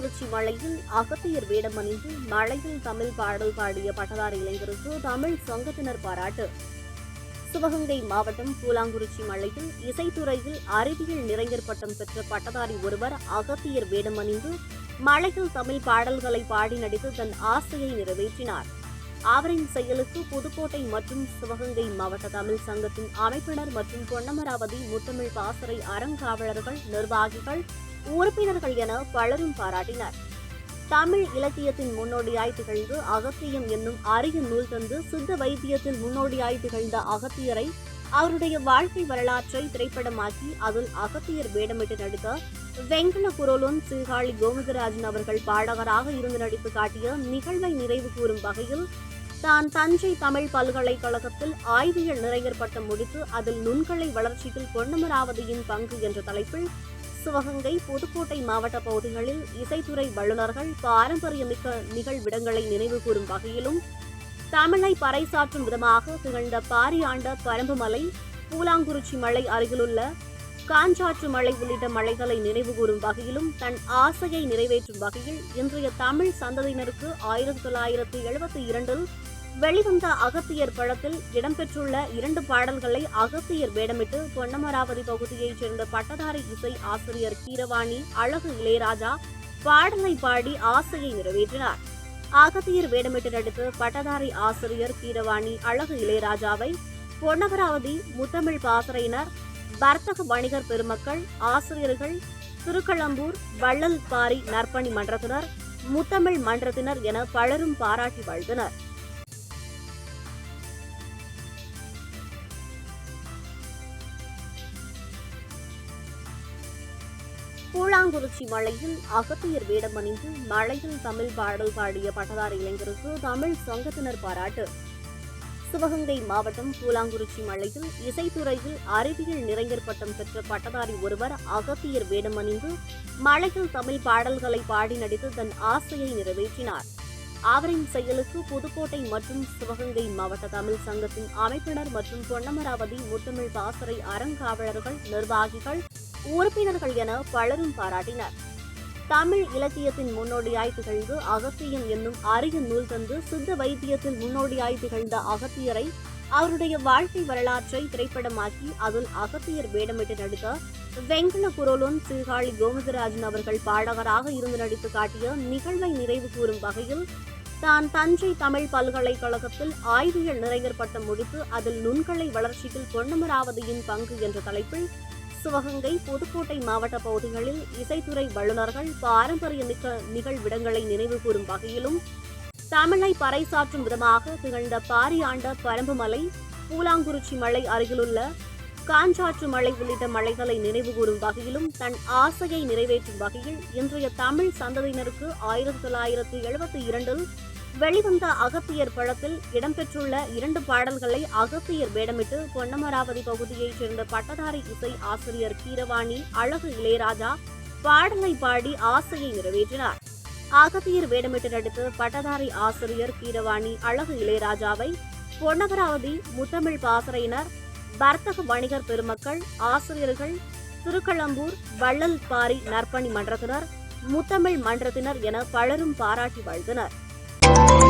பூலாங்குறிச்சி மலையில் அகத்தியர் வேடம் அணிந்து மலையில் தமிழ் பாடல் பாடிய பட்டதாரி இளைஞருக்கு தமிழ் சங்கத்தினர் பாராட்டு. சிவகங்கை மாவட்டம் கூலாங்குறிச்சி மலையில் இசைத்துறையில் அறிவியல் நிறைஞர் பட்டம் பெற்ற பட்டதாரி ஒருவர் அகத்தியர் வேடம் அணிந்து மலையில் தமிழ் பாடல்களை பாடி நடித்து தன் ஆசையை நிறைவேற்றினார். அவரின் செயலுக்கு புதுக்கோட்டை மற்றும் சிவகங்கை மாவட்ட தமிழ் சங்கத்தின் அமைப்பினர் மற்றும் பொன்னமராவதி முத்தமிழ் பாசறை அறங்காவலர்கள் நிர்வாகிகள் உறுப்பினர்கள் என பலரும் பாராட்டினர். தமிழ் இலக்கியத்தின் முன்னோடியாய் திகழ்ந்து அகத்தியம் என்னும் அரிய நூல் தந்து சித்த வைத்தியத்தில் முன்னோடியாய் திகழ்ந்த அகத்தியரை அவருடைய வாழ்க்கை வரலாற்றை திரைப்படமாக்கி அதில் அகத்தியர் வேடமிட்டு நடித்த வெங்கல குரலும் சீர்காழி கோவிந்தராஜன் அவர்கள் பாடகராக இருந்து நடித்து காட்டிய நிகழ்வை நிறைவு கூறும் வகையில் தான் தஞ்சை தமிழ் பல்கலைக்கழகத்தில் ஆய்வியல் நிறைஞர் பட்டம் முடித்து அதில் நுண்கலை வளர்ச்சியில் பொன்னமராவதியின் பங்கு என்ற தலைப்பில் சிவகங்கை புதுக்கோட்டை மாவட்ட பகுதிகளில் இசைத்துறை வல்லுநர்கள் பாரம்பரியமிக்க நிகழ்விடங்களை நினைவு கூறும் வகையிலும் தமிழை பறைசாற்றும் விதமாக திகழ்ந்த பாரியாண்ட பரம்புமலை பூலாங்குறிச்சி மலை அருகிலுள்ள காஞ்சாற்று மலை உள்ளிட்ட மலைகளை நினைவுகூரும் வகையிலும் தன் ஆசையை நிறைவேற்றும் வகையில் இன்றைய தமிழ் சந்ததியினருக்கு ஆயிரத்தி தொள்ளாயிரத்தி எழுபத்தி இரண்டில் வெளிவந்த அகத்தியர் படத்தில் இடம்பெற்றுள்ள இரண்டு பாடல்களை அகத்தியர் வேடமிட்டு பொன்னமராவதி பகுதியைச் சேர்ந்த பட்டதாரி இசை ஆசிரியர் கீரவாணி அழகு இளையராஜா பாடலை பாடி ஆசையை நிறைவேற்றினார். அகத்தியர் வேடமிட்டு நடித்து பட்டதாரி ஆசிரியர் கீரவாணி அழகு இளையராஜாவை பொன்னமராவதி முத்தமிழ் பாசறையினர் வர்த்தக வணிகர் பெருமக்கள் ஆசிரியர்கள் திருக்களம்பூர் வள்ளல் பாரி நற்பணி மன்றத்தினர் முத்தமிழ் மன்றத்தினர் என பலரும் பாராட்டி வாழ்ந்தனர். கூழாங்குறிச்சி மலையில் அகத்தியர் வேடமணிந்து மலையில் தமிழ் பாடல் பாடிய பட்டதாரி இளைஞருக்கு தமிழ் சங்கத்தினர் பாராட்டு. சிவகங்கை மாவட்டம் கூலாங்குறிச்சி மலையில் இசைத்துறையில் அறிவியல் நிறைஞர் பட்டம் பெற்ற பட்டதாரி ஒருவர் அகத்தியர் வேடமணிந்து மலையில் தமிழ் பாடல்களை பாடி நடித்து தன் ஆசையை நிறைவேற்றினார். அவரின் செயலுக்கு புதுக்கோட்டை மற்றும் சிவகங்கை மாவட்ட தமிழ் சங்கத்தின் அமைப்பினர் மற்றும் பொன்னமராவதி முத்தமிழ் பாசறை அறங்காவலர்கள் நிர்வாகிகள் உறுப்பினர்கள் என பலரும் பாராட்டினர். தமிழ் இலக்கியத்தின் முன்னோடியாய் திகழ்ந்து அகத்தியம் என்னும் அரிய நூல் தந்து சித்த வைத்தியத்தில் முன்னோடியாய் திகழ்ந்த அகத்தியரை அவருடைய வாழ்க்கை வரலாற்றை திரைப்படமாக்கி அதில் அகத்தியர் வேடமிட்டு நடித்த வெங்கல குரலும் சீகாழி கோவிந்தராஜன் அவர்கள் பாடகராக இருந்து நடித்து காட்டிய நிகழ்வை நிறைவு கூறும் வகையில் தான் தஞ்சை தமிழ் பல்கலைக்கழகத்தில் ஆய்வியல் நிறைஞர் பட்டம் முடித்து அதில் நுண்கலை வளர்ச்சியில் பொன்னமராவதியின் பங்கு என்ற தலைப்பில் சிவகங்கை புதுக்கோட்டை மாவட்ட பகுதிகளில் இசைத்துறை வல்லுநர்கள் பாரம்பரியமிக்க நிகழ்விடங்களை நினைவு கூறும் வகையிலும் தமிழை பறைசாற்றும் விதமாக திகழ்ந்த பாரியாண்ட பரம்புமலை பூலாங்குறிச்சி மலை அருகிலுள்ள காஞ்சாற்று மலை உள்ளிட்ட மலைகளை நினைவுகூரும் வகையிலும் தன் ஆசையை நிறைவேற்றும் வகையில் இன்றைய தமிழ் சந்ததியினருக்கு ஆயிரத்தி தொள்ளாயிரத்தி எழுபத்தி இரண்டில் வெளிவந்த அகத்தியர் படத்தில் இடம்பெற்றுள்ள இரண்டு பாடல்களை அகத்தியர் வேடமிட்டு பொன்னமராவதி பகுதியைச் சேர்ந்த பட்டதாரி இசை ஆசிரியர் கீரவாணி அழகு இளையராஜா பாடலை பாடி ஆசையை நிறைவேற்றினார். அகத்தியர் வேடமிட்டு நடித்து பட்டதாரி ஆசிரியர் கீரவாணி அழகு இளையராஜாவை பொன்னமராவதி முத்தமிழ் பாசறையினர் வர்த்தக வணிகர் பெருமக்கள் ஆசிரியர்கள் திருக்களம்பூர் வள்ளல் பாரி நற்பணி மன்றத்தினர் முத்தமிழ் மன்றத்தினர் என பலரும் பாராட்டி வாழ்ந்தனர். Thank you.